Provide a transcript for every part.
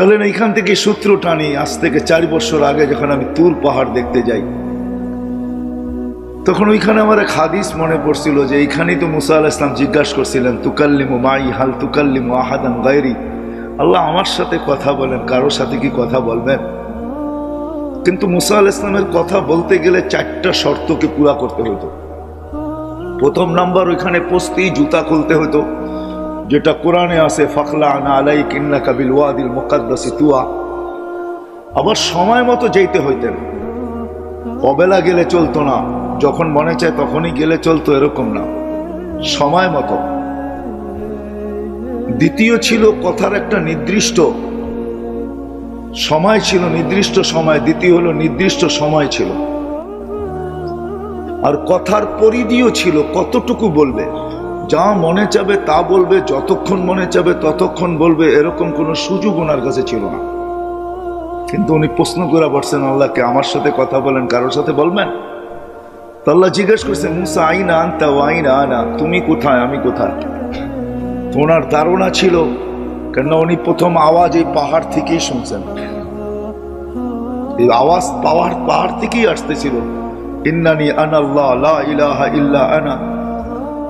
চলেন এইখান থেকে সূত্র টানি। আজ থেকে চার বছর আগে যখন আমি তুর পাহাড় দেখতে যাই, তখন ওইখানে আমার এক হাদিস মনে পড়ছিল যে এইখানেই তো মুসা আল ইসলাম জিজ্ঞাসা করছিলেন, তুকাল্লিমু মাই, হাল তুকাল্লিমু আহাদান গায়রি? আল্লাহ আমার সাথে কথা বলেন, কারোর সাথে কি কথা বলবেন? কিন্তু মুসা আল ইসলামের কথা বলতে গেলে চারটা শর্তকে পুরা করতে হতো প্রথম নাম্বার, ওইখানে পস্তেই জুতা খুলতে হতো যেটা কোরআনে আছে ফখলা আনা আলাই কিন্না কাবিল ওয়াদিল মোকাদ্দাসি তুয়া। আবার সময় মতো যেতে হইতেন অবেলা গেলে চলতো না, যখন মনে চায় তখনই গেলে চলতো এরকম না। সময় মতো। দ্বিতীয় ছিল কথার একটা নির্দিষ্ট সময় ছিল, নির্দিষ্ট সময়। দ্বিতীয় হলো নির্দিষ্ট সময় ছিল। আর কথার পরিধিও ছিল, কতটুকু বলবে? যা মনে চাবে তা বলবে, যতক্ষণ মনে চাবে ততক্ষণ বলবে, এরকম কোনো সুযোগ ওনার কাছে ছিল না। কিন্তু উনি প্রশ্ন করে বসছেন, আল্লাহকে আমার সাথে কথা বলেন, কারোর সাথে বলবেন? আল্লাহ জিজ্ঞেস করছে, মুসা, আইনা আনতা আইনা আনা? তুমি কোথায়? আমি কোথায়? ওনার ধারণা ছিল, কেননা উনি প্রথম আওয়াজ এই পাহাড় থেকেই শুনছেন। এই আওয়াজ পাওয়ার, পাহাড় থেকেই আসতেছিল। ইন্নানি আনাল্লাহ, লা ইলাহা ইল্লা আনা।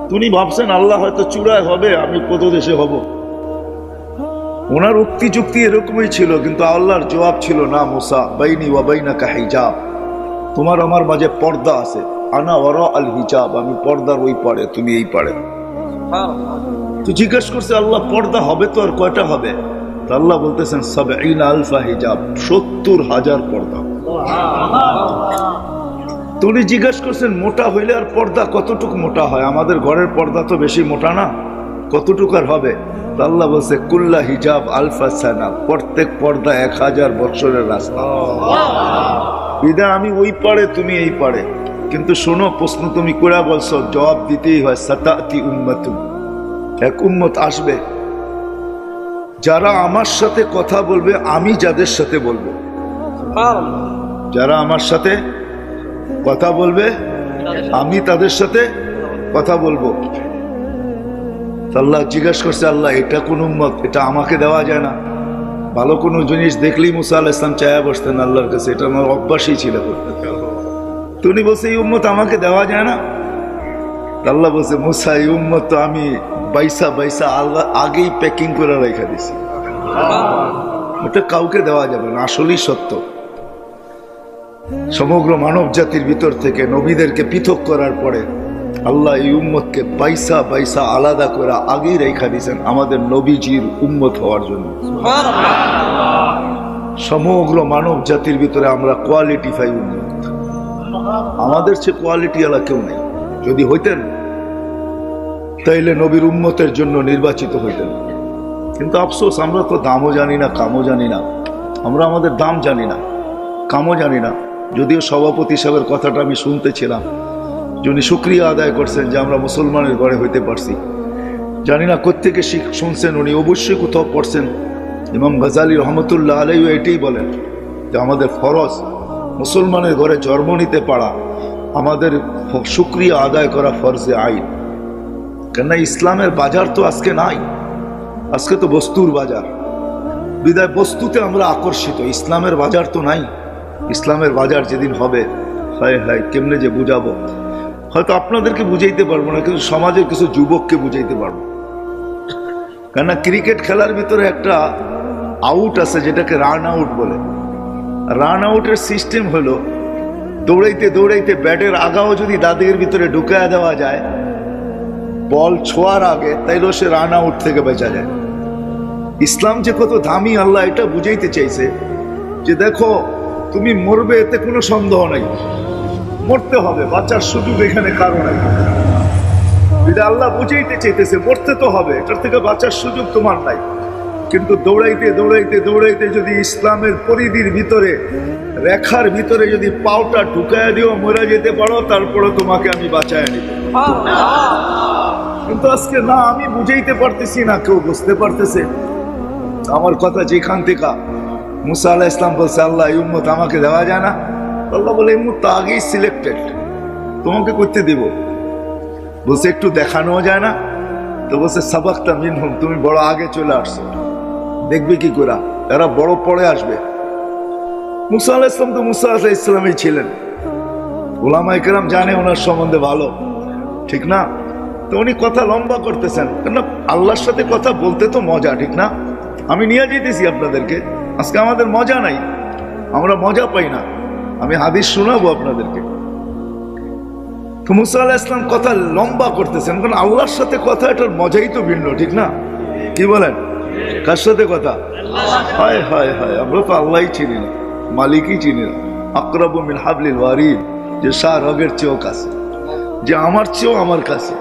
তুমি ভাবছেন আল্লাহ হয়তো চূড়ায় হবে, আমি কত দেশে হব। ওনার উক্তি যুক্তি এরকমই ছিল, কিন্তু আল্লাহর জবাব ছিল, না মুসা, বাইনি ওয়া বাইনা হিজাব। তোমার আমার মাঝে পর্দা আছে। আনা ওর আল হিজাব, আমি পর্দার ওই পারে তুমি এই পারে তো জিজ্ঞেস করছে, আল্লাহ, পর্দা হবে তো আর কয়টা হবে? আল্লাহ বলতেছেন সব আলফা হিজাব, সত্তর হাজার পর্দা। তো উনি জিজ্ঞেস করছেন মোটা হইলে আর পর্দা কতটুকু মোটা হয়? আমাদের ঘরের পর্দা তো বেশি মোটা না। কতটুকু আর হবে? তো আল্লাহ বলছে কুল্লা হিজাব আলফা সানা প্রত্যেক পর্দা এক হাজার বছরের রাস্তা। বিদা আমি ওই পারে তুমি এই পারে কিন্তু শোনো প্রশ্ন তুমি করে বলছো জবাব দিতেই হয় সাতাতি উম্মাতুম। এক উম্মত আসবে যারা আমার সাথে কথা বলবে আমি যাদের সাথে বলব। যারা আমার সাথে কথা বলবে আমি তাদের সাথে কথা বলব। আল্লাহ জিজ্ঞাসা করছে আল্লাহ এটা কোন উম্মত? এটা আমাকে দেওয়া যায় না। ভালো কোনো জিনিস দেখলেই মুসা আল্লাহ ইসলাম চায়া বসতেন আল্লাহর কাছে এটা আমার অভ্যাসই ছিল। তো উনি বলছে এই উম্মত আমাকে দেওয়া যায় না? আল্লাহ বলছে মুসা এই উম্মত তো আমি বাইসা বাইসা আল্লাহ আগেই প্যাকিং করে রেখে দিছি ওটা কাউকে দেওয়া যাবে না আসলেই সত্য। সমগ্র মানব জাতির ভিতর থেকে নবীদেরকে পৃথক করার পরে আল্লাহ এই উম্মতকে বাইসা বাইসা আলাদা করে আগেই রেখা দিয়েছেন আমাদের নবীজির উম্মত হওয়ার জন্য। সমগ্র মানব জাতির ভিতরে আমরা কোয়ালিটি ফাই উন্নত আমাদের চেয়ে কোয়ালিটি আলা কেউ নেই। যদি হইতেন, তাইলে নবীর উম্মতের জন্য নির্বাচিত হইতেন। কিন্তু আফসোস, আমরা তো দামও জানি না, কামও জানি না। আমরা আমাদের দাম জানি না, কামও জানি না। যদিও সভাপতি সাহেবের কথাটা আমি শুনতেছিলাম। যিনি সুক্রিয়া আদায় করছেন যে আমরা মুসলমানের ঘরে হইতে পারছি। জানি না কোত্থেকে শিখ শুনছেন উনি, অবশ্যই কোথাও পড়ছেন। ইমাম গজালি রহমতুল্লাহ আলাইও এটাই বলেন যে আমাদের ফরজ মুসলমানের ঘরে জন্ম নিতে পারা আমাদের সুক্রিয়া আদায় করা ফরজে আইন। কেননা ইসলামের বাজার তো আজকে নাই। আজকে তো বস্তুর বাজার। বিদায় বস্তুতে আমরা আকর্ষিত, ইসলামের বাজার তো নাই। ইসলামের বাজার যেদিন হবে, হায় হায়, কেমনে যে বুঝাবো? হয়তো আপনাদেরকে বুঝাইতে পারব না, কিন্তু সমাজের কিছু যুবককে বুঝাইতে পারব। কেননা ক্রিকেট খেলার ভিতরে একটা আউট আছে, যেটাকে রান আউট বলে। রান আউটের সিস্টেম হলো, দৌড়াইতে দৌড়াইতে ব্যাটের আগাও যদি দাদির ভিতরে ঢুকায় দেওয়া যায়, বল ছোঁয়ার আগে, তাইলেও সে রান আউট থেকে বেঁচা যায়। ইসলাম যে কত দামি, আল্লাহ এটা বুঝাইতে চাইছে যে দেখো তুমি মরবে, এতে কোনো সন্দেহ নাই। মরতে হবে, বাঁচার সুযোগ এখানে কারও নাই। যদি আল্লাহ বুঝাইতে চাইতেছে, মরতে তো হবে, এটার থেকে বাঁচার সুযোগ তোমার নাই। কিন্তু দৌড়াইতে দৌড়াইতে দৌড়াইতে যদি ইসলামের পরিধির ভিতরে, রেখার ভিতরে যদি পাওটা ঢুকায় দিও, মরে যেতে পারো তারপরে তোমাকে আমি বাঁচায় নিব। কিন্তু আজকে না, আমি বুঝাইতে পারতেছি না, কেউ বুঝতে পারতেছে। আমার কথা যেখান থেকে মুসা আল্লাহ ইসলাম বলছে, আল্লাহ, এই উম্মত আমাকে দেওয়া যায় না? আল্লাহ বলে, এই তো আগেই সিলেক্টেড তোমাকে করতে দিব। বলছে, একটু দেখানোও যায় না? তো বলছে, সাবাক্তা মিনহুম, তুমি বড় আগে চলে আসছো। দেখবে কি করে এরা বড় পরে আসবে। মুসা আলাহ ইসলাম তো মুসা আল্লাহ ইসলামই ছিলেন। ওলামাই কেরাম জানে ওনার সম্বন্ধে ভালো, ঠিক না? তো উনি কথা লম্বা করতেছেন। কেন আল্লাহর সাথে কথা বলতে তো মজা, ঠিক না? আমি নিয়ে যেতেছি আপনাদেরকে। আজকে আমাদের মজা নাই। আমরা মজা পাই না। আমি হাদিস শোনাবো আপনাদেরকে। তো মুসা আলাহ ইসলাম কথা লম্বা করতেছেন, কারণ আল্লাহর সাথে কথা, এটার মজাই তো ভিন্ন, ঠিক না? কি বলেন? কার সাথে কথা? হয় হয় হয়, আমরা তো আল্লাহই চিনি না, মালিকই চিনি না। আকরাবু মিন হাবলিল ওয়ারিদ, যে শাহ রগের চেয়েও কাছে, যে আমার চেয়েও আমার কাছে।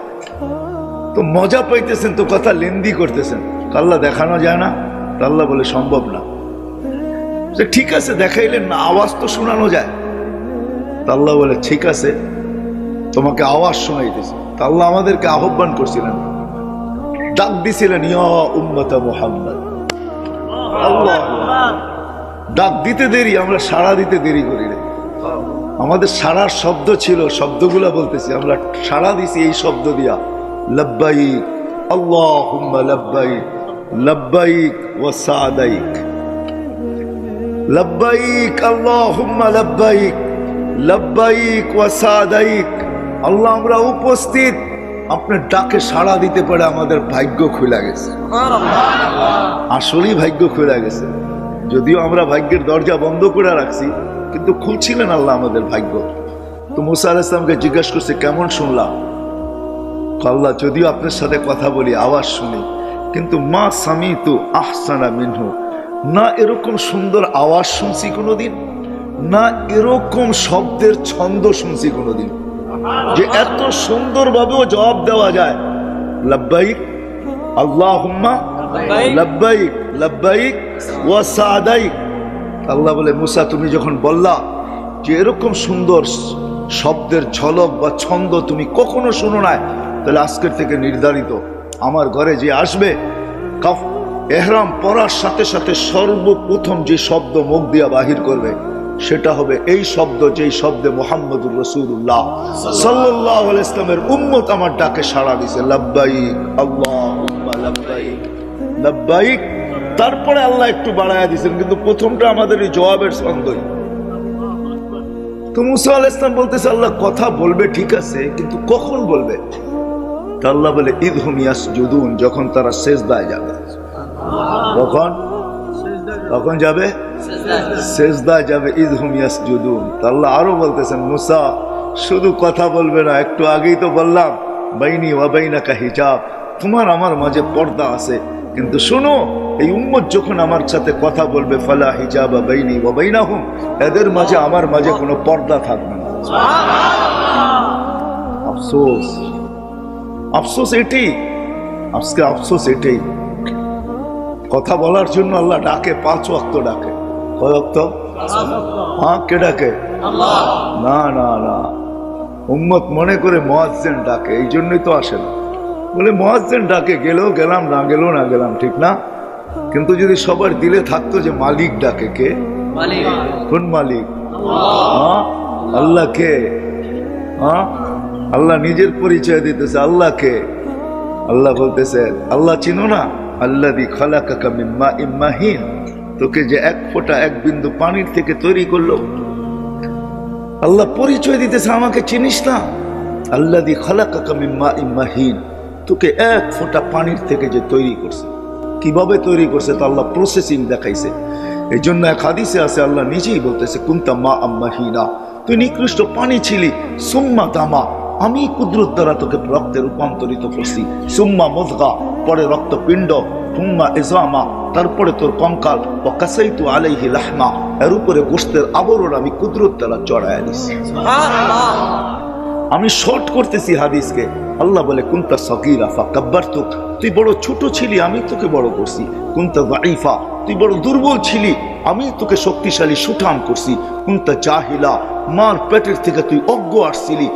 তো মজা পাইতেছেন, তো কথা লেন্দি করতেছেন। আল্লাহ দেখানো যায় না আল্লাহ বলে সম্ভব না। যে ঠিক আছে, দেখাইলেন না, আওয়াজ তো শোনানো যায়। তা আল্লাহ বলে, ঠিক আছে, তোমাকে আওয়াজ শোনাইতেছে তা আল্লাহ আমাদেরকে আহ্বান করছিলেন। ডাক দিছিলেন, ইয়া মুহাম্মদ। আল্লাহ, ডাক দিতে দেরি, আমরা সাড়া দিতে দেরি করি না আমাদের সারার শব্দ ছিল, শব্দগুলা বলতেছি, আমরা সাড়া দিছি এই শব্দ দিয়া। লব্বাইক, আল্লাহুম্মা লব্বাইক লব্বাইক ওয়া সাদাইক। লব্বাইক আল্লাহুম্মা লব্বাইক লব্বাইক ওয়া সাদাইক আল্লাহ আমরা উপস্থিত। আপনার ডাকে সাড়া দিতে পারে আমাদের ভাগ্য খুলে গেছে। আসলেই ভাগ্য খুলে গেছে। যদিও আমরা ভাগ্যের দরজা বন্ধ করে রাখছি কিন্তু খুলছিলেন আল্লাহ আমাদের ভাগ্য। তো মুসা আল ইসলামকে জিজ্ঞাসা করছে কেমন শুনলাম? আল্লাহ যদিও আপনার সাথে কথা বলি আওয়াজ শুনি কিন্তু মা স্বামী তু আহসানা মিনহু না এরকম সুন্দর আওয়াজ শুনছি কোনোদিন না এরকম শব্দের ছন্দ শুনছি কোনোদিন। যে এত সুন্দরভাবেও জবাব দেওয়া যায় লব্বাইক আল্লাহ হুম্মা লব্বাইক লব্বাইক ওয়া সাদাইক। আল্লাহ বলে মুসা তুমি যখন বললা যে এরকম সুন্দর শব্দের ঝলক বা ছন্দ তুমি কখনো শুনো নাই তাহলে আজকের থেকে নির্ধারিত। আমার ঘরে যে আসবে কাফ এহরাম পরার সাথে সাথে সর্বপ্রথম যে শব্দ মুখ দিয়া বাহির করবে, সেটা হবে এই শব্দ যেই শব্দে মোহাম্মদুর রসুল্লাহ সাল্লাহ ইসলামের উম্মত আমার ডাকে সাড়া দিছে, লব্বাইক আল্লাহ লব্বাইক। তারপরে আল্লাহ একটু বাড়াইয়া দিয়েছেন কিন্তু প্রথমটা আমাদের এই জবাবের ছন্দই। তো মুসা আল ইসলাম বলতেছে, আল্লাহ কথা বলবে, ঠিক আছে, কিন্তু কখন বলবে? আল্লাহ বলে ঈদ হুমিয়াস যখন তারা শেষ দায় যাবে। কখন? কখন যাবে? শেষদায় যাবে ঈদ হুমিয়াস জুদুন তা আল্লাহ আরও বলতেছেন, মুসা, শুধু কথা বলবে না, একটু আগেই তো বললাম, বাইনি ওয়াবাইনাকা হিজাব। তোমার আমার মাঝে পর্দা আছে, কিন্তু শোনো, এই উম্মত যখন আমার সাথে কথা বলবে, ফালা হিজাব বাইনি ওয়াবাইনাহুম এদের মাঝে আমার মাঝে কোনো পর্দা থাকবে না। আফসোস। আফসোস এটাই আজকে আফসোস এটাই। কথা বলার জন্য আল্লাহ ডাকে, পাঁচ ওয়াক্ত ডাকে। কয় হ্যাঁ কে ডাকে? না না না। উম্মত মনে করে মোয়াজ্জেন ডাকে, এই জন্যই তো আসে না। বলে, মোয়াজ্জেন ডাকে, গেলেও গেলাম, না গেলেও না গেলাম, ঠিক না? কিন্তু যদি সবার দিলে থাকতো যে মালিক ডাকে কে? কোন মালিক? হ্যাঁ আল্লাহ কে? হ্যাঁ আল্লাহ নিজের পরিচয় দিতেছে, আল্লাহ কে? আল্লাহ বলতেছে, আল্লাহ চিনো না? আল্লাহ দি খালাকাকা মিম্মা ইম্মাহিন তোকে যে এক ফোঁটা, এক বিন্দু পানির থেকে তৈরি করল। আল্লাহ পরিচয় দিতেছে, আমাকে চিনিস না? আল্লাহ দি খালাকাকা মিম্মা ইম্মাহিন তোকে এক ফোঁটা পানির থেকে যে তৈরি করছে। কীভাবে তৈরি করছে তা আল্লাহ প্রসেসিং দেখাইছে। এই জন্য এক হাদিসে আছে, আল্লাহ নিজেই বলতেছে, কুন্তা মা আম্মাহিনা তুই নিকৃষ্ট পানি ছিলি, সুম্মা দামা আমি কুদরত দ্বারা তোকে রক্তে রূপান্তরিত করছি। সুম্মা মদগা পরে রক্তপিণ্ড হুম্মা এজামা তারপরে তোর কঙ্কাল ও কাসাই তু আলাইহি লাহমা। এর উপরে গোস্তের আবরণ আমি কুদরত দ্বারা চড়ায় দিছি। আমি শর্ট করতেছি হাদিসকে। আল্লাহ বলে, কুন্তা সগিরা ফা কাব্বার তুই বড় ছোট ছিলি, আমি তোকে বড় করছি। কুন্তা দাইফা তুই বড় দুর্বল ছিলি, আমি তোকে শক্তিশালী সুঠাম করছি। কুন্তা জাহিলা, মার পেটের থেকে তুই অজ্ঞ আসছিলি।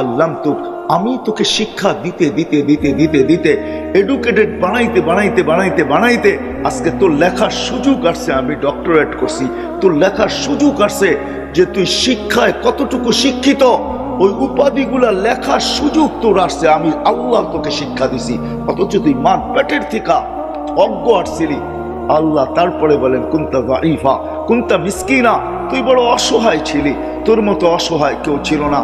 আল্লাম তুক আমি তোকে শিক্ষা দিতে দিতে দিতে দিতে দিতে এডুকেটেড বানাইতে বানাইতে বানাইতে বানাইতে আজকে তোর লেখার সুযোগ আসছে, আমি ডক্টরেট করছি। তোর লেখার সুযোগ আসছে যে তুই শিক্ষায় কতটুকু শিক্ষিত, ওই উপাধিগুলা লেখার সুযোগ তোর আসছে, আমি আল্লাহ তোকে শিক্ষা দিছি। অথচ তুই মার পেটের থেকে অজ্ঞ আসছিলি আল্লাহ তারপরে বলেন, কুন্তা ইফা কুন্তা মিসকিনা, তুই বড় অসহায় ছিলি, তোর মতো অসহায় কেউ ছিল না।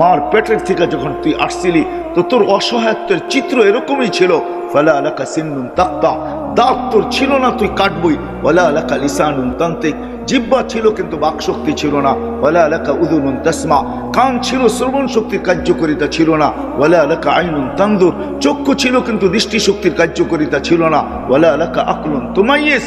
মার পেটের থেকে যখন তুই আসছিলি, তো তোর অসহায়ত্বের চিত্র এরকমই ছিল। ফালা আলাকা সিন্নুন তাক্তা, দাঁত তোর ছিল না, তুই কাটবই। ওয়ালা আলাকা লিসানুন তান্ত্রিক জিব্বা ছিল কিন্তু বাকশক্তি ছিল না। ওয়ালা আলাকা উদুনুন তাসমা, কান ছিল শ্রবণ শক্তির কার্যকারিতা ছিল না। ওয়ালা আলাকা আইনুন তান্দুর, চক্ষু ছিল কিন্তু দৃষ্টিশক্তির কার্যকারিতা ছিল না। ওয়ালা আলাকা আকলুন তুমাইয়েস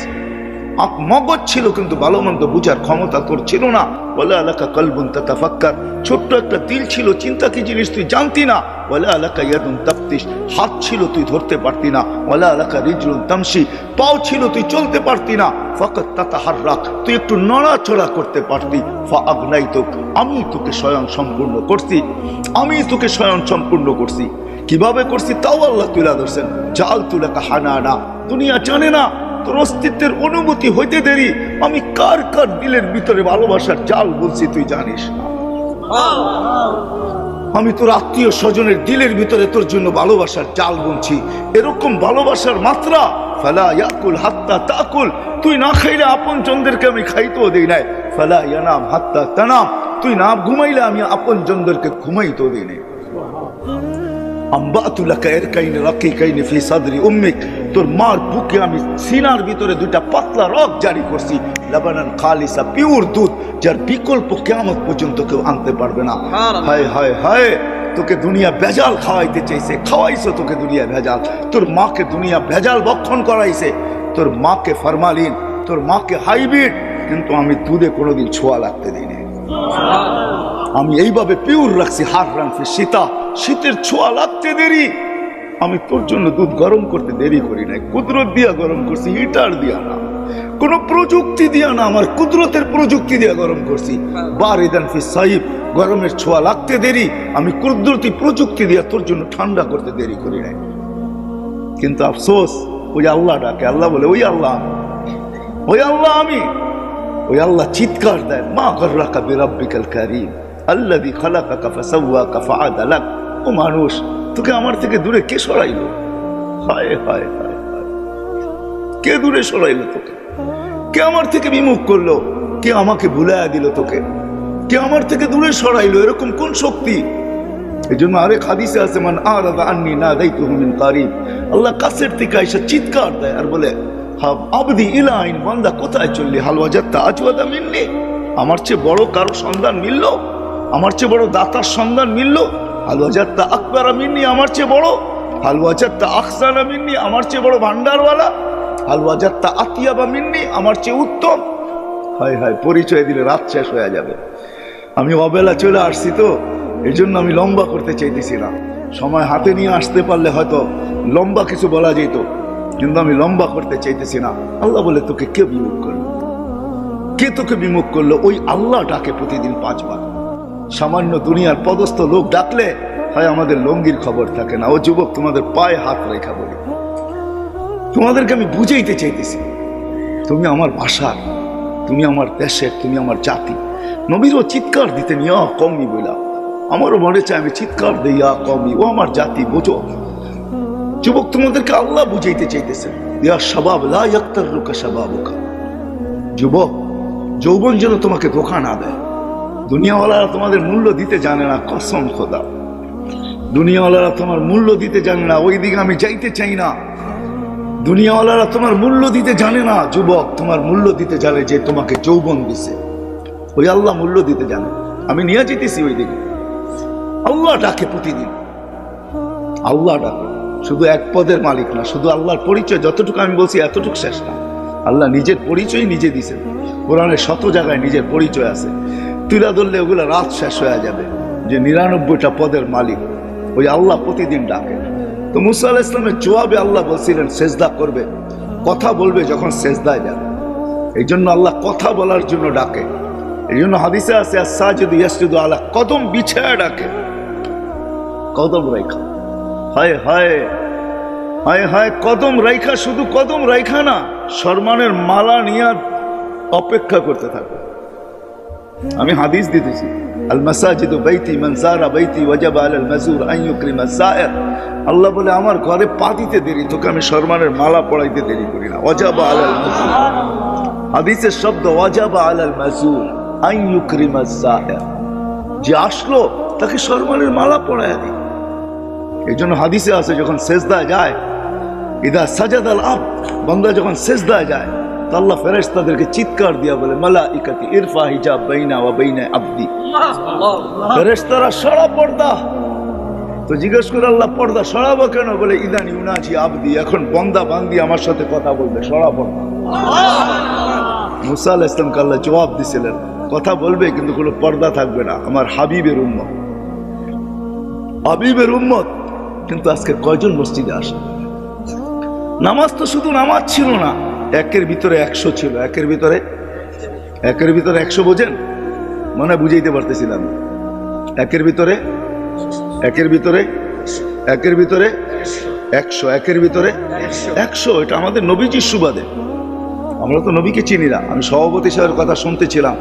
মগজ ছিল কিন্তু ভালো মন্দ বুঝার ক্ষমতা তোর ছিল না। বলে আলাকা কলবুন তাতাফাক্কার। ছোট্ট একটা দিল ছিল, চিন্তা কি জিনিস তুই জানতি না? বলে আলাকা ইয়াদুন তাপ্তিস হাত ছিল, তুই ধরতে পারতি না। বলে আলাকা রিজলুন তামসি পাও ছিল, তুই চলতে পারতি না। ফকত তাতা হার রাখ তুই একটু নড়াচড়া করতে পারতি। ফা আগ্নাই তোক আমি তোকে স্বয়ং সম্পূর্ণ করছি। আমি তোকে স্বয়ং সম্পূর্ণ করছি। কীভাবে করছি তাও আল্লাহ তুলা ধরছেন। জাল তুলাকা হানা না। দুনিয়া জানে না। তোর অস্তিত্বের অনুভূতি হইতে দেরি। আমি কার কার দিলের ভিতরে ভালোবাসার জাল বলছি তুই জানিস আমি তোর আত্মীয় স্বজনের দিলের ভিতরে তোর জন্য ভালোবাসার চাল বলছি। এরকম ভালোবাসার মাত্রা, ফেলা ইয়াকুল হাত্তা তাকুল, তুই না খাইলে আপন জনদেরকে আমি খাইতেও দেই নাই। ফেলা ইয়ানাম হাত্তা তানাম, তুই না ঘুমাইলে আমি আপন জনদেরকে ঘুমাইতেও দিই নাই। আম্বাতুলাকা এর কাইনে রাকি কাইনে ফি সাদরি উম্মিক তোর মার বুকে আমি সিনার ভিতরে দুইটা পাতলা রক জারি করছি। লাবানান খালিসা পিওর দুধ যার বিকল্প কেমন পর্যন্ত কেউ আনতে পারবে না। হায় হায় হায় তোকে দুনিয়া ভেজাল খাওয়াইতে চাইছে। খাওয়াইছে তোকে দুনিয়া ভেজাল। তোর মাকে দুনিয়া ভেজাল ভক্ষণ করাইছে। তোর মাকে ফরমালিন তোর মাকে হাইব্রিড কিন্তু আমি দুধে কোনোদিন ছোঁয়া লাগতে দিইনি। আমি এইভাবে পিউর রাখছি হার রাখছি সীতা। শীতের ছোঁয়া লাগতে দেরি। আমি তোর জন্য দুধ গরম করতে দেরি করি নাই, কুদরত দিয়া গরম করছি, হিটার দিয়া না। কোন প্রযুক্তি দিয়া না, আমার কুদরতের প্রযুক্তি দিয়া গরম করছি। বারিদান ফি সাহিব গরমের ছোঁয়া লাগতে দেরি, আমি কুদরতি প্রযুক্তি দিয়া তোর জন্য ঠান্ডা করতে দেরি করি নাই। কিন্তু আফসোস, ওই আল্লাহ ডাকে, আল্লাহ বলে, ওই আল্লাহ। ওই আল্লাহ আমি। ওই আল্লাহ চিৎকার দেয়, মা গর্রাকা বিরাব্বিকাল কারীম, আল্লাযী খালাকাকা ফাসাওয়াকা ফাআদালাক। ও মানুষ তোকে আমার থেকে দূরে কে সরাইলো? হায় হায় হায় কে দূরে সরাইলো তোকে? কে আমার থেকে বিমুখ করল? কে আমাকে ভুলাইয়া দিল তোকে? কে আমার থেকে দূরে সরাইলো? এরকম কোন শক্তি? এই জন্য আরেক হাদিসে আছে, মান আরাদা আন্নি না দায়িত্ব মিন কারিব। আল্লাহ কাছের থেকে এসে চিৎকার দেয় আর বলে, হাব আবদি ইলাইন বান্দা কোথায় চললি? হালওয়া যাত্রা আজওয়াদা মিললি আমার চেয়ে বড় কারও সন্ধান মিলল? আমার চেয়ে বড় দাতার সন্ধান মিলল? যাত্রা আকবরা মিন্নি আমার চেয়ে বড় যাত্রা আখসানা মিন্নি আমার চেয়ে বড় ভান্ডারওয়ালা যাত্রা আতিয়াবা মিন্নি আমার চেয়ে উত্তম। হায় হায়, পরিচয় দিলে রাত শেষ হয়ে যাবে। আমি অবেলা চলে আসছি তো এই জন্য আমি লম্বা করতে চাইতেছি না। সময় হাতে নিয়ে আসতে পারলে হয়তো লম্বা কিছু বলা যেত, কিন্তু আমি লম্বা করতে চাইতেছি না। আল্লাহ বলে, তোকে কে বিমুখ করল? কে তোকে বিমুখ করল? ওই আল্লাহ ডাকে প্রতিদিন পাঁচবার। সামান্য দুনিয়ার পদস্থ লোক ডাকলে হয় আমাদের লঙ্গির খবর থাকে না। ও যুবক, তোমাদের পায়ে হাত রেখা বলি। তোমাদেরকে আমি বুঝাইতে চাইতেছি। তুমি আমার ভাষার তুমি আমার দেশের তুমি আমার জাতি। নবীরও চিৎকার দিতে নিয়া কমই বইলা। আমারও মনে চায় আমি চিৎকার দিই দিয়া কমই ও আমার জাতি, বোঝো। যুবক, তোমাদেরকে আল্লাহ বুঝাইতে চাইতেছেন ইয়া সবাব লা ইয়াক্তার রুকা সবাবুকা যুবক, যৌবন যেন তোমাকে ধোকা না দেয়। দুনিয়াওয়ালারা তোমাদের মূল্য দিতে জানে না, কসম খোদা। দুনিয়াওয়ালারা তোমার মূল্য দিতে জানে না ওই দিকে আমি যাইতে চাই না। দুনিয়াওয়ালারা তোমার মূল্য দিতে জানে না, যুবক, তোমার মূল্য দিতে জানে যে তোমাকে যৌবন দিছে। ওই আল্লাহ মূল্য দিতে জানে। আমি নিয়ে যেতেছি ওই দিকে আল্লাহ ডাকে প্রতিদিন। আল্লাহ ডাকে। শুধু এক পদের মালিক না, শুধু আল্লাহর পরিচয় যতটুকু আমি বলছি এতটুকু শেষ না। আল্লাহ নিজের পরিচয় নিজে দিছেন। কোরআনের শত জায়গায় নিজের পরিচয় আছে। তুলা ধরলে ওগুলো রাত শেষ হয়ে যাবে। যে নিরানব্বইটা পদের মালিক, ওই আল্লাহ প্রতিদিন ডাকে। তো মুসা আলাহ ইসলামের জবাবে আল্লাহ বলছিলেন, সেজদা করবে। কথা বলবে যখন সেজদায় যাবে। এই জন্য আল্লাহ কথা বলার জন্য ডাকে। এই জন্য হাদিসে আছে সাজুদ ইয়াসজুদু আল্লাহ কদম বিছায়া ডাকে। কদম রেখা হায় হায়। হায় হায়, কদম রাইখা শুধু কদম রাইখা না সম্মানের মালা নিয়ে অপেক্ষা করতে থাকো আমি হাদিস দিতেছি। আল মাসাজিদু বাইতি, মান সারা বাইতি আল মাজুর আন ইউকরিমা সায়ের আল্লাহ বলে, আমার ঘরে পা দিতে দেরি, তোকে আমি সম্মানের মালা পড়াইতে দেরি করি না। ওয়াজাবা আলাল মাজুর হাদিসের শব্দ, ওয়াজাবা আলাল মাজুর আন ইউকরিমা সায়ের যে আসলো, তাকে সম্মানের মালা পড়ায় দিই এই জন্য হাদিসে আছে, যখন সেজদা যায়, ইদা সাজাদ আল আব, বন্দা যখন সেজদা যায় আল্লাহ ফেরেশতাদেরকে চিৎকার দিয়া বলে মালা ইকাতি ইরফা হিজাব বাইনা ওয়া বাইনা আব্দি। ফেরেশতারা সরা পর্দা। তো জিজ্ঞেস করে আল্লাহ পর্দা সরাবো কেন? বলে ইদানি উনাজি আবদি এখন বন্দা বান্দি আমার সাথে কথা বলবে সরা পর্দা। মুসা আল ইসলামকে আল্লাহ জবাব দিছিলেন কথা বলবে কিন্তু কোনো পর্দা থাকবে না আমার হাবিবের উম্মত। হাবিবের উম্মত কিন্তু আজকে কয়জন মসজিদে আসে? নামাজ তো শুধু নামাজ ছিল না একের ভিতরে একশো ছিল। একের ভিতরে একের ভিতরে একশো বোঝেন? মনে বুঝাইতে পারতেছিলাম। একের ভিতরে একের ভিতরে একের ভিতরে একশো, একের ভিতরে একশো। এটা আমাদের নবীজির সুবাদে। আমরা তো নবীকে চিনি না। আমি সভাপতি সাহেবের কথা শুনতেছিলাম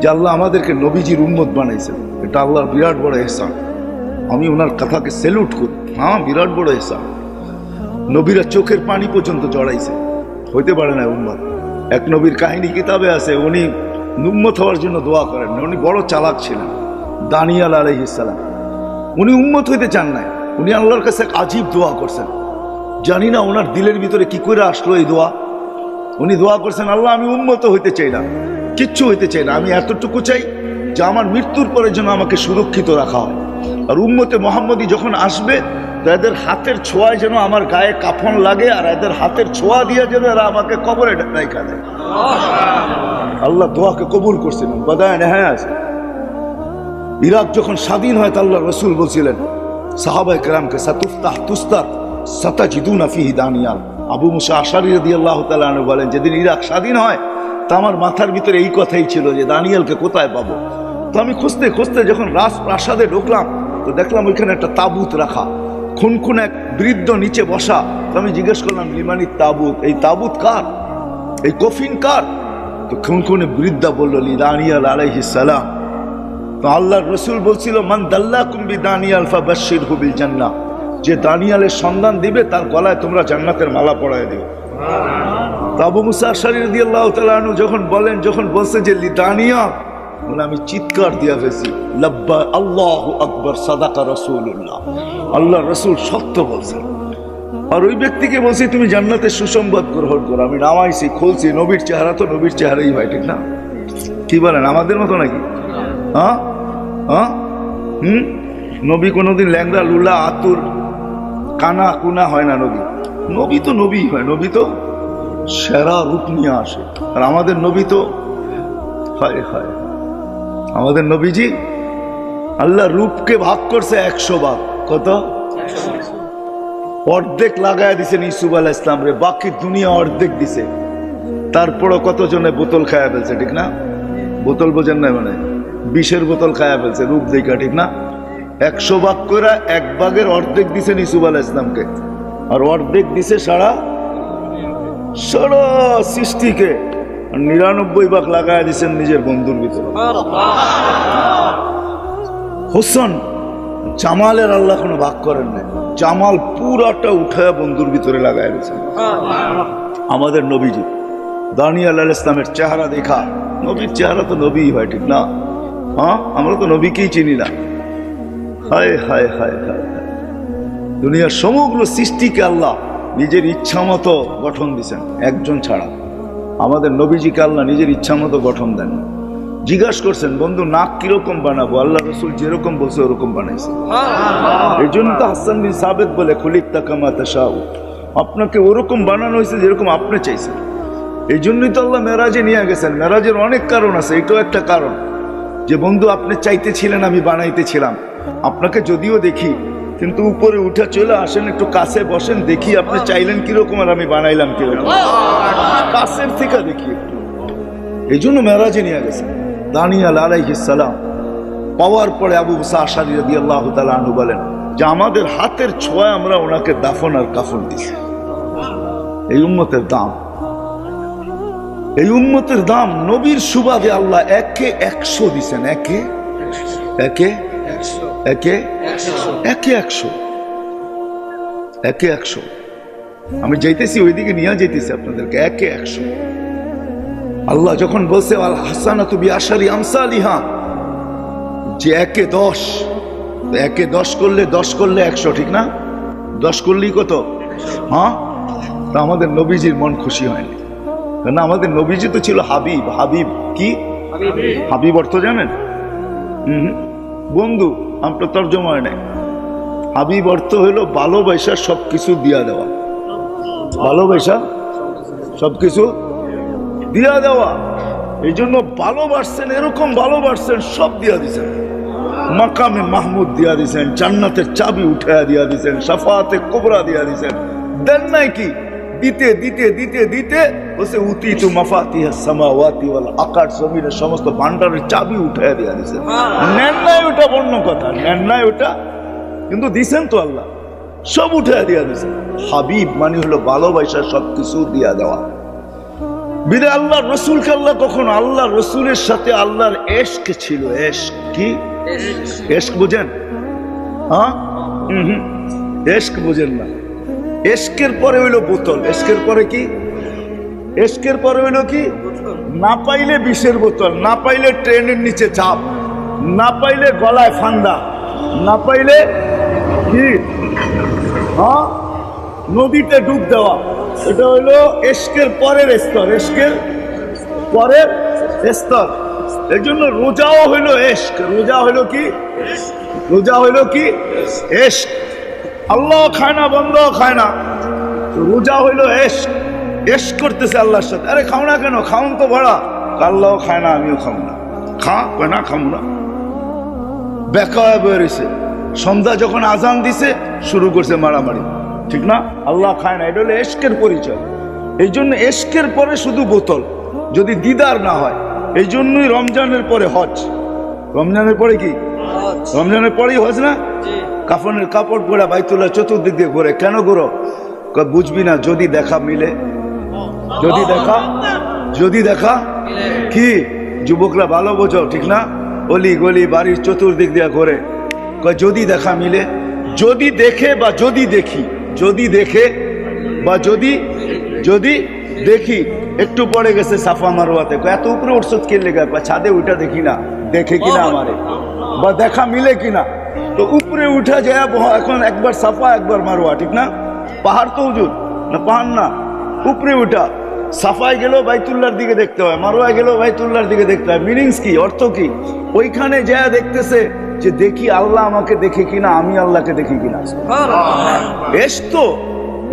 যে আল্লাহ আমাদেরকে নবীজির উন্মত বানাইছেন। এটা আল্লাহর বিরাট বড় এহসান। আমি ওনার কথাকে সেলুট করি। হ্যাঁ বিরাট বড় এহসান। নবীরা চোখের পানি পর্যন্ত জড়াইছে। হইতে পারে না উম্মত। এক নবীর কাহিনী কিতাবে আছে, উনি উম্মত হওয়ার জন্য দোয়া করেন উনি বড় চালাক ছিলেন, দানিয়াল আলহিসাল্লাম উনি উম্মত হইতে চান নাই, উনি আল্লাহর কাছে আজীব দোয়া করছেন। জানি না ওনার দিলের ভিতরে কি করে আসলো এই দোয়া। উনি দোয়া করছেন, আল্লাহ, আমি উন্মত হইতে চাই না, কিচ্ছু হইতে চাই না, আমি এতটুকু চাই যে আমার মৃত্যুর পরে যেন আমাকে সুরক্ষিত রাখা হয়। আর উম্মতে মোহাম্মদী যখন আসবে এদের হাতের ছোঁয়ায় যেন আমার গায়ে কাফন লাগে আর এদের হাতের ছোঁয়া দিয়ে যেন এরা আমাকে কবরে রেখা দেয় আল্লাহ দোয়াকে কবুল করছিলেন বাদায় হ্যাঁ আছে। ইরাক যখন স্বাধীন হয় তা আল্লাহ রসুল বলছিলেন সাহাবাই কেরামকে, সাতুফতাহ তুস্তার সাতাজিদুনা ফিহি দানিয়াল। আবু মুসা আশারি রদি আল্লাহ তালু বলেন, যেদিন ইরাক স্বাধীন হয়, তা আমার মাথার ভিতরে এই কথাই ছিল যে, দানিয়ালকে কোথায় পাবো? তো আমি খুঁজতে খুঁজতে যখন রাজপ্রাসাদে ঢুকলাম, তো দেখলাম ওইখানে একটা তাবুত রাখা। খুন খুন এক বৃদ্ধ নিচে বসা। তো আমি জিজ্ঞেস করলাম লিমানির তাবুত, এই তাবুত কার? এই কফিন কার? তো খুন খুনে বৃদ্ধা বলল, লি দানিয়াল সালাম। তো আল্লাহর রসুল বলছিল, মান দাল্লা কুম্বি দানিয়াল ফা বাশির হুবিল জান্না যে দানিয়ালের সন্ধান দিবে, তার গলায় তোমরা জান্নাতের মালা পরায় দিও। তো আবু মুসা শরীর দিয়ে আল্লাহ তালু যখন বলেন, যখন বলছে যে, লি দানিয়াল বলে আমি চিৎকার দিয়া ফেছি লব্বা, আল্লাহ আকবর, সাদাকা রসুল্লাহ আল্লাহ রসুল সত্য বলছেন। আর ওই ব্যক্তিকে বলছি, তুমি জান্নাতের সুসংবাদ গ্রহণ করো। আমি নামাইছি, খুলছি, নবীর চেহারা তো নবীর চেহারাই ভাই ঠিক না? কি বলেন, আমাদের মতো নাকি? হ্যাঁ? হ্যাঁ? হুম? নবী কোনোদিন ল্যাংড়া, লুলা, আতুর, কানা, কুনা হয় না নবী। নবী তো নবী হয়, নবী তো সেরা রূপ নিয়ে আসে। আর আমাদের নবী তো, হয় হয়। আমাদের নবীজি আল্লাহ রূপকে ভাগ করছে একশো ভাগ। কত? অর্ধেক লাগায় দিছেন ইসুফ আলাহ ইসলাম রে, বাকি দুনিয়া অর্ধেক দিছে। তারপরও কতজনে বোতল খায়া ফেলছে, ঠিক না? বোতল বোঝেন না মানে? বিষের বোতল খায়া ফেলছে, রূপ দেখা, ঠিক না? একশো ভাগ করে এক ভাগের অর্ধেক দিছেন ইসুফ আলাহ ইসলামকে আর অর্ধেক দিছে সারা সারা সৃষ্টিকে। আর নিরানব্বই ভাগ লাগায় দিছেন নিজের বন্ধুর ভিতরে। হোসেন, জামালের আল্লাহ কোনো ভাগ করেন না জামাল পুরাটা উঠায় বন্ধুর ভিতরে লাগায় দিয়েছেন। আমাদের নবীজি, দানিয়াল আল ইসলামের চেহারা দেখা, নবীর চেহারা তো নবী হয়, ঠিক না? হ্যাঁ? আমরা তো নবীকেই চিনি না। হায় হায় হায় হায় দুনিয়ার সমগ্র সৃষ্টিকে আল্লাহ নিজের ইচ্ছা মতো গঠন দিছেন একজন ছাড়া। আমাদের নবীজিকে আল্লাহ নিজের ইচ্ছা মতো গঠন দেন। জিজ্ঞাসা করছেন বন্ধু নাক কীরকম বানাবো? আল্লাহ রসুল যেরকম বলছে ওরকম বানাইছে। এই জন্য তো হাসান বিন সাবেদ বলে খুলিক তাকামা তাশাউ। আপনাকে ওরকম বানানো হয়েছে যেরকম আপনি চাইছেন। এই জন্যই তো আল্লাহ মেরাজে নিয়ে গেছেন। মেরাজের অনেক কারণ আছে এটাও একটা কারণ। যে বন্ধু আপনি চাইতেছিলেন আমি বানাইতেছিলাম। আপনাকে যদিও দেখি কিন্তু উপরে উঠে চলে আসেন, একটু কাছে বসেন, দেখি আপনি চাইলেন কীরকম আর আমি বানাইলাম কীরকম। কাছের থেকে দেখি একটু। এই জন্য মেরাজে নিয়ে গেছেন দানিয়াল আলাইহিস সালাম পাওয়ার পরে আবু মুসা আশারি আল্লাহ আনহু বলেন, যে আমাদের হাতের ছোঁয়া আমরা ওনাকে দাফন আর কাফন দিছি। এই উম্মতের দাম। এই উম্মতের দাম নবীর সুবাদে আল্লাহ একে একশো দিছেন। একে? একে? একে? একে একশো। একে একশো। আমি যাইতেছি ওইদিকে নিয়ে যেতেছি আপনাদেরকে। একে একশো। আল্লাহ যখন বলছে আল হাসানা তুমি আশারি আমসালিহা যে একে দশ একে দশ করলে দশ করলে একশো ঠিক না? দশ করলেই কত? হ্যাঁ? তা আমাদের নবীজির মন খুশি হয়নি। কেন আমাদের নবীজি তো ছিল হাবিব। হাবিব কি? হাবিব। অর্থ জানেন? হুম। বন্ধু আমরা তর্জমা হয় নাই। হাবিব অর্থ হলো ভালোবাসা সব কিছু দিয়া দেওয়া। ভালোবাসা সব কিছু দিয়া দেওয়া। এই জন্য ভালোবাসছেন, এরকম ভালোবাসছেন, সব দিয়া দিছেন। মাকামে মাহমুদ দিয়া দিছেন, জান্নাতের চাবি উঠাইয়া দিয়া দিছেন, সাফাতে কোবরা দিয়া দিছেন। দেন নাই কি? দিতে দিতে দিতে দিতে বসে উতি তু মাফাতি সামাওয়াতি ওয়াল আকাশ জমিনের সমস্ত ভান্ডারের চাবি উঠাইয়া দিয়া দিছে। নেন নাই ওটা অন্য কথা নেন নাই ওটা। কিন্তু দিছেন তো আল্লাহ সব উঠাইয়া দিয়া দিছেন হাবিব মানে হলো ভালোবাসা সব কিছু দিয়া দেওয়া। বিদে আল্লাহ রসুলকে আল্লাহ কখন আল্লাহ রসুলের সাথে আল্লাহর এশক ছিল। এশক কি? এশক বুঝেন? হ্যাঁ? হুম হুম। এশক বুঝেন না। এশকের পরে হইল বোতল। এশকের পরে কি? এশকের পরে হইল কি? না পাইলে বিষের বোতল, না পাইলে ট্রেনের নিচে চাপ, না পাইলে গলায় ফান্দা, না পাইলে কি? হ্যাঁ? নদীতে ডুব দেওয়া। এটা হইল এশকের পরের স্তর এশকের পরের স্তর। এই জন্য রোজাও হইল এশক রোজা হইল কি? রোজা হইল কি? এশক আল্লাহ খায় না বন্ধ খায় না। রোজা হইল এশক এশ করতেছে আল্লাহর সাথে। আরে খাও না কেন? খাওন তো ভাড়া আল্লাহ খায় না আমিও খাও না। খা কয় না খাও না। বেকা বেরিয়েছে সন্ধ্যা যখন আজান দিছে শুরু করছে মারামারি। ঠিক না? আল্লাহ খায় না এটা হলো এশকের পরিচয়। এই জন্য এশকের পরে শুধু বোতল। যদি দিদার না হয় এই জন্যই রমজানের পরে হজ। রমজানের পরে কি? রমজানের পরেই হজ না? কাফনের কাপড় পরা বাইতুল্লাহ চতুর্দিক দিয়ে ঘুরে। কেন ঘুরো? বুঝবি না, যদি দেখা মিলে। যদি দেখা যদি দেখা, কি? যুবকরা ভালো বোঝো, ঠিক না? অলি গলি বাড়ির চতুর্দিক দিয়ে ঘোরে। যদি দেখা মিলে, যদি দেখে বা যদি দেখি, যদি দেখে বা যদি যদি দেখি। একটু পরে গেছে সাফা মারোয়াতে এত উপরে উঠছ, কে লেগে? কয় ছাদে উঠা দেখি না, দেখে কিনা আমারে? বা দেখা মিলে কিনা? তো উপরে উঠা যায় বহ- এখন একবার সাফা একবার মারোয়া ঠিক না? পাহাড় তো উজুদ না পাহাড় না। উপরে উঠা সাফায় গেলেও বাইতুল্লার দিকে দেখতে হয় মারোয়া গেলেও বাইতুল্লার দিকে দেখতে হয়। মিনিংস কি অর্থ কি? ওইখানে যা দেখতেছে যে দেখি আল্লাহ আমাকে দেখে কিনা আমি আল্লাহকে দেখি কিনা। এস তো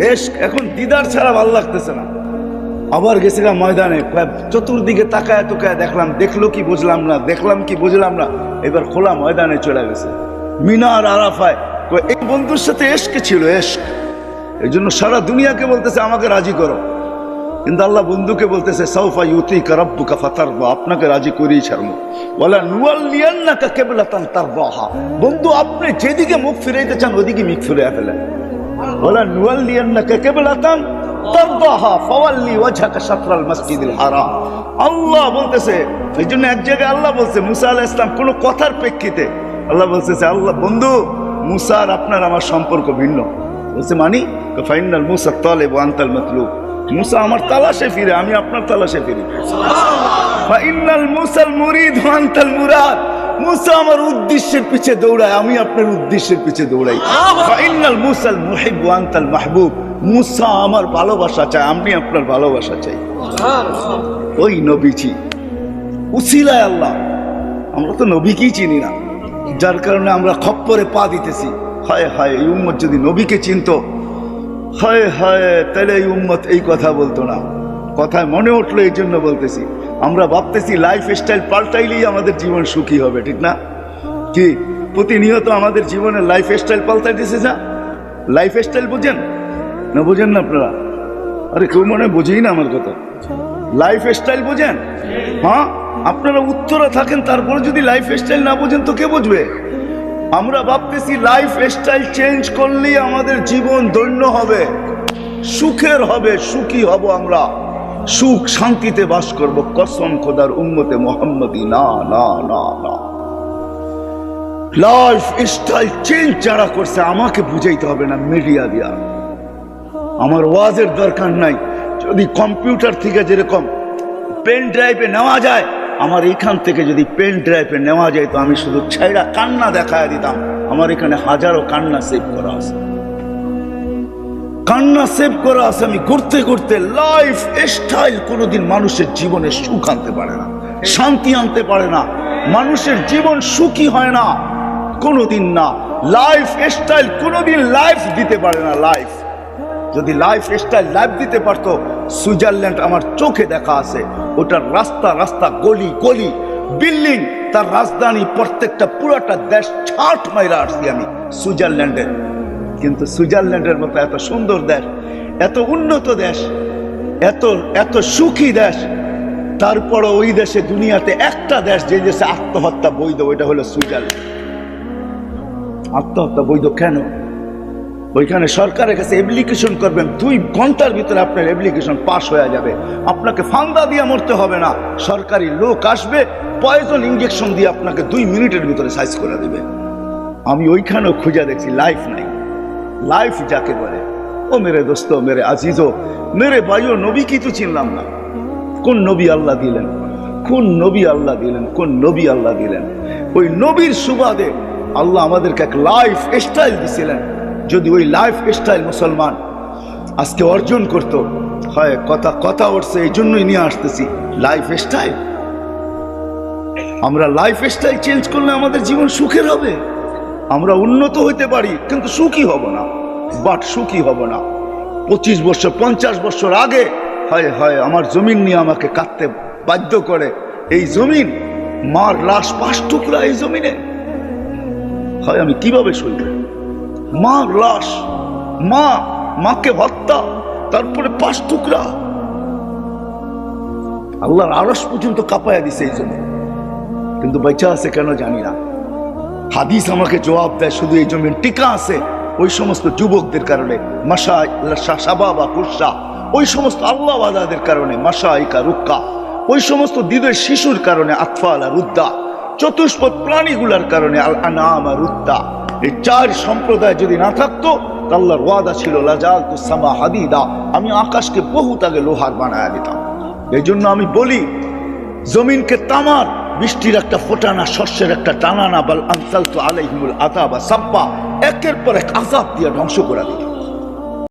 এস এখন দিদার ছাড়া ভালো লাগতেছে না। আবার গেছিলাম ময়দানে চতুর্দিকে তাকায় তোকায় দেখলাম দেখল কি বুঝলাম না দেখলাম কি বুঝলাম না এবার খোলা ময়দানে চলে গেছে। মিনার আরাফায়। এই বন্ধুর সাথে এসকে ছিল এসক এই জন্য সারা দুনিয়াকে বলতেছে, আমাকে রাজি করো। কিন্তু আল্লাহ বন্ধুকে বলতেছে সৌফা ইউতি কারাব্বুকা ফাতার আপনাকে রাজি করেই ছাড়বো। বলা নুয়াল্লিয়ান্নাকা কেবলাতান তার বাহা বন্ধু, আপনি যেদিকে মুখ ফিরাইতে চান, ওদিকে মুখ ফিরে ফেলেন। বলা শাতরাল মাসজিদিল হারাম। আল্লাহ বলতেছে, এই জন্য এক জায়গায় আল্লাহ বলছে, মুসা আলাইহিস সালাম কোনো কথার প্রেক্ষিতে আল্লাহ বলতেছে আল্লাহ, বন্ধু, মুসা আর আপনার আমার সম্পর্ক ভিন্ন। বলছে, মানি? ফাইনাল মুসা তালেব আনতাল মাতলুব। মুসা আমার তালাশে ফিরে, আমি আপনার তালাশে ফিরি। ফাইনাল মুসাল মুরিদ আনতাল মুরাদ। মুসা আমার উদ্দেশ্যের পিছে দৌড়ায়, আমি আপনার উদ্দেশ্যের পিছে দৌড়াই। ফাইনাল মুসাল মুহিব আনতাল মাহবুব। মুসা আমার ভালোবাসা চাই আমি আপনার ভালোবাসা চাই। ওই নবীজি, উসিলায় আল্লাহ। আমরা তো নবীকেই চিনি না। যার কারণে আমরা খপ্পরে পা দিতেছি। হায় হায়, এই উম্মত যদি নবীকে চিনত, হায় হায়, তাহলে এই উম্মত এই কথা বলতো না। কথায় মনে উঠল এই জন্য বলতেছি, আমরা ভাবতেছি লাইফ স্টাইল পাল্টাইলেই আমাদের জীবন সুখী হবে, ঠিক না? কি, প্রতিনিয়ত আমাদের জীবনের লাইফ স্টাইল পাল্টাইতেছে যা লাইফ স্টাইল বুঝেন? না বুঝেন না আপনারা? আরে কেউ মনে বুঝেই না আমার কথা। লাইফ স্টাইল বুঝেন? হ্যাঁ? আপনারা উত্তরে থাকেন, তারপরে যদি লাইফ স্টাইল না বোঝেন তো কে বুঝবে? আমরা ভাবতেছি লাইফ স্টাইল চেঞ্জ করলেই আমাদের জীবন দৈন্য হবে, সুখের হবে, সুখী হব আমরা। সুখ শান্তিতে বাস করব, কসম খোদার উম্মতে মোহাম্মদী, না না না না। লাইফ স্টাইল চেঞ্জ যারা করছে, আমাকে বুঝাইতে হবে না মিডিয়া দিয়া। আমার ওয়াজের দরকার নাই, যদি কম্পিউটার থেকে যেরকম পেন ড্রাইভে নেওয়া যায় আমার এখান থেকে যদি পেন ড্রাইভে নেওয়া যায় তো আমি শুধু ছেড়া কান্না দেখায় দিতাম। আমার এখানে হাজারো কান্না সেভ করা আছে। কান্না সেভ করা আছে, আমি করতে করতে লাইফ স্টাইল কোনোদিন মানুষের জীবনে সুখ আনতে পারে না, শান্তি আনতে পারে না, মানুষের জীবন সুখী হয় না, কোনোদিন না। লাইফ স্টাইল কোনোদিন লাইফ দিতে পারে না লাইফ যদি লাইফ স্টাইল লাইফ দিতে পারতো সুইজারল্যান্ড আমার চোখে দেখা আছে। ওটার রাস্তা রাস্তা, গলি গলি। বিল্ডিং, তার রাজধানী, প্রত্যেকটা, পুরোটা দেশ ছাট মাইরা আসছি আমি সুইজারল্যান্ডের কিন্তু সুইজারল্যান্ডের মতো এত সুন্দর দেশ, এত উন্নত দেশ, এত এত সুখী দেশ, তারপরও ওই দেশে, দুনিয়াতে একটা দেশ যে দেশে আত্মহত্যা বৈধ, ওইটা হলো সুইজারল্যান্ড। আত্মহত্যা বৈধ কেন? ওইখানে সরকারের কাছে অ্যাপ্লিকেশন করবেন, দুই ঘণ্টার ভিতরে আপনার অ্যাপ্লিকেশন পাস হয়ে যাবে। আপনাকে ফান্দা দিয়ে মরতে হবে না। সরকারি লোক আসবে পয়জন ইঞ্জেকশন দিয়ে আপনাকে দুই মিনিটের ভিতরে সাইজ করে দেবে। আমি ওইখানেও খুঁজে দেখছি লাইফ নাই। লাইফ যাকে বলে। ও মেরে দোস্ত মেরে আজিজো মেরে ভাইও, নবী কিছু চিনলাম না। কোন নবী আল্লাহ দিলেন? কোন নবী আল্লাহ দিলেন? কোন নবী আল্লাহ দিলেন? ওই নবীর সুবাদে আল্লাহ আমাদেরকে এক লাইফ স্টাইল দিছিলেন। যদি ওই লাইফ স্টাইল মুসলমান আজকে অর্জন করত, হয় কথা কথা উঠছে, এই জন্যই নিয়ে আসতেছি। লাইফ স্টাইল আমরা লাইফ স্টাইল চেঞ্জ করলে আমাদের জীবন সুখের হবে। আমরা উন্নত হইতে পারি, কিন্তু সুখী হব না। বাট সুখী হব না। পঁচিশ বছর, পঞ্চাশ বছর আগে, হয় হয়, আমার জমিন নিয়ে আমাকে কাঁদতে বাধ্য করে, এই জমিন, মার লাশ পাঁচ টুকরা এই জমিনে। হয় আমি কীভাবে সইব? মার লাশ, মা, মাকে হত্যা, তারপরে পাঁচ টুকরা। আল্লাহর আরস পর্যন্ত কাঁপায়া দিছে এই জন্য। কিন্তু বেঁচা আছে কেন জানি না। হাদিস আমাকে জবাব দেয়, শুধু এই জমিন টিকা আছে, ওই সমস্ত যুবকদের কারণে মাসা সাবাবা কুসা ওই সমস্ত আল্লাহওয়ালাদের কারণে মাসা ইকা রুক্কা, ওই সমস্ত দিদের শিশুর কারণে, আতফাল আর উদ্দা, চতুষ্পদ প্রাণীগুলার কারণে আল আনাম আর উদ্দা এই চার সম্প্রদায় যদি না থাকতো আল্লাহর ওয়াদা ছিল লাজাল তুসামা হাদিদা, আমি আকাশকে বহু আগে লোহার বানায় দিতাম। এই জন্য আমি বলি, জমিনকে তামার, বৃষ্টির একটা ফোটানা, শস্যের একটা টানানা, বাল আনসাল তো আলাইহিমুল আতা বা সাব্বা, একের পর এক আজাব দিয়ে ধ্বংস করে দিত